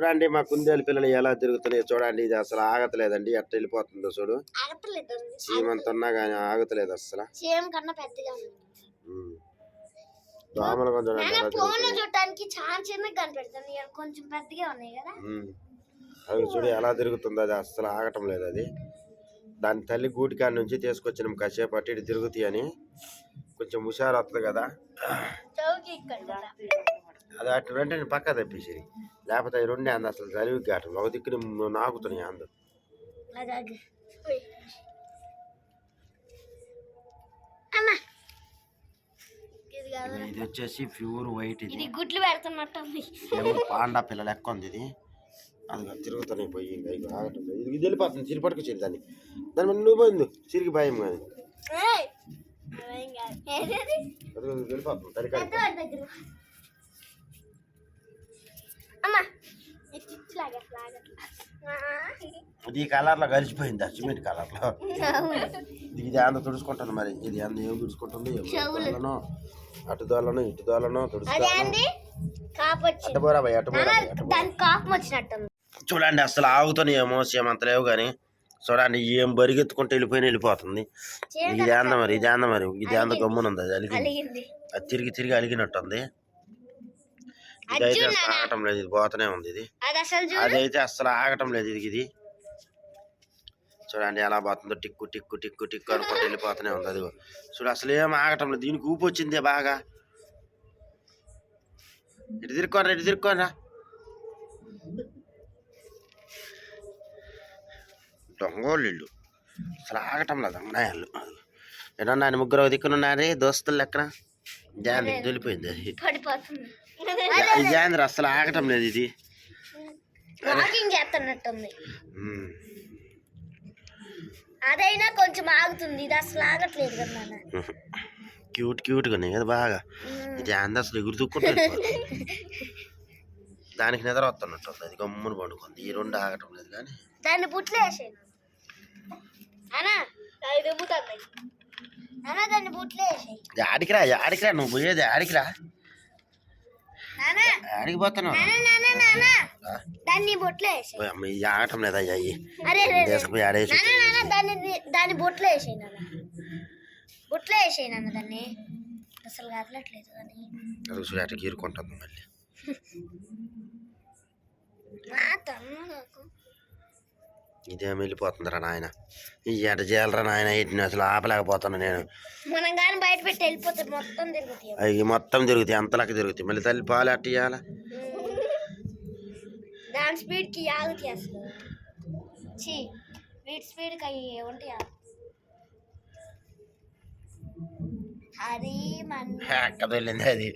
చూడండి మా కుందేలు పిల్లలు ఎలా తిరుగుతున్నాయో చూడండి ఇది అసలు ఆగతలేదండి. ఎట్ట వెళ్ళిపోతుందో చూడు. ఆగట్లేదు చీమంత ఉన్నా కానీ ఆగతలేదు అసలు. దోమలు కొంచెం చాలా చిన్నగా కనిపెడుతుంది. పెద్దగా ఉన్నాయి కదా. ఉమ్. అది చూడు ఎలా తిరుగుతుందో అది అస్సలు ఆగటం లేదు అది. దాని తల్లి గూటికాడ నుంచి తీసుకొచ్చినాం కాసేపు అటు ఇటు తిరుగుతాయి అని. కొంచెం హుషారు వస్తుంది కదా. అది అటు వెంటనే పక్క తప్పేసి లేకపోతే అవి రెండే అంద అసలు చలివి ఘాటం ఒక దిక్కుని నాకుతున్నాయి అందు. ఇది వచ్చేసి ప్యూర్ వైట్ ఇది. గుడ్లు పెడుతున్నట్టుంది ఏమో పాండా పిల్ల లెక్క ఉంది ఇది. అది తిరుగుతున్నాయి పోయి ఇంకా ఆగటం ఇది వెళ్ళిపోతుంది చిరి పట్టుకొచ్చింది దాన్ని. దాని మీద నువ్వు పోయింది చిరికి భయం కానీ వెళ్ళిపోతుంది తల్లికాడ ఇది కలర్లో కలిసిపోయింది ఆ సిమెంట్ కలర్లో. ఇది అంత తుడుచుకుంటుంది మరి. ఇది అంత ఏం తుడుచుకుంటుంది? ఏమో. దోలను అటు దోలను ఇటు దోలను వచ్చింది అటు భయ్ చూడండి అసలు ఆగుతున్నాయేమో అంత లేవు కానీ చూడండి ఏం బరిగెత్తుకుంటే వెళ్ళిపోయిన వెళ్ళిపోతుంది. ఇది అంద మరి ఇది అంద మరి ఇది అంద గమ్మునుంది అది అలిగింది. అది తిరిగి తిరిగి అలిగినట్టుంది. ఇదైతే అసలు ఆగటం లేదు ఇది పోతూనే ఉంది ఇది. అదైతే అసలు ఆగటం లేదు ఇది ఇది. చూడండి ఎలా పోతుందో టిక్కు టిక్కు టిక్కు టిక్కు అనుకుంటూ వెళ్ళిపోతూనే ఉంది అది చూడు అసలు ఏం ఆగటం లేదు దీనికి ఊపి వచ్చిందే బాగా. ఇటు తిరుక్కోరా ఇటు తిరుక్కోరా దొంగోళ్ళు ఇల్లు అసలు ఆగటం లేదు ఏమన్నా ఆయన ముగ్గురు దిక్కునున్నారే దోస్తులు లెక్కన? జాంద్రి వెళ్ళిపోయింది. అది పడిపోతుంది జాంద్రి అసలు ఆగటం లేదు ఇది. వాకింగ్ చేస్తున్నట్టుంది. ఉమ్. అదైనా కొంచెం ఆగుతుంది. ఇది అసలు ఆగట్లేదు కదా నాన్న. క్యూట్ క్యూట్గా ఉన్నాయి కదా బాగా. ఇది అంద అసలు ఎగురు దుక్కుంటుంది దానికి నిద్ర వస్తున్నట్టు అది గమ్మున పండుకుంది. ఈ రెండు ఆగటం లేదు కానీ. దాన్ని బుట్లు వేసాను అనా అది ఆడికిరా ఆడికిరా నువ్వు పోయేది ఆడికిరా ఆడికి పోతున్నావు? నానా నానా నానా దాన్ని బొట్లు ఆగటం లేదా అయ్యి. తీసుకుపోయి ఆడేసి దాన్ని దాన్ని బొట్లు వేసాయి నాన్న. బొట్లు వేసాయి నాన్న దాన్ని. అసలు కదలట్లేదు కానీ అది చూడు అటు గీరుకుంటుంది మళ్ళీ. మా ఇదేం వెళ్ళిపోతుందిరా నాయన. ఈ ఎట చేయాలరా నాయన ఇటు అసలు ఆపలేకపోతున్నా నేను. మనం కానీ బయట పెట్టి వెళ్ళిపోతే మొత్తం తిరుగుతాయి. అవి మొత్తం తిరుగుతాయి అంతలాగా తిరుగుతాయి. మళ్ళీ తల్లి పాలు అట్ట ఇవ్వాలా దాని స్పీడ్కి ఆగుతాయి అసలు. చీ వీటి స్పీడ్కి అవి ఉంటాయి? అది మన వెళ్ళింది అది?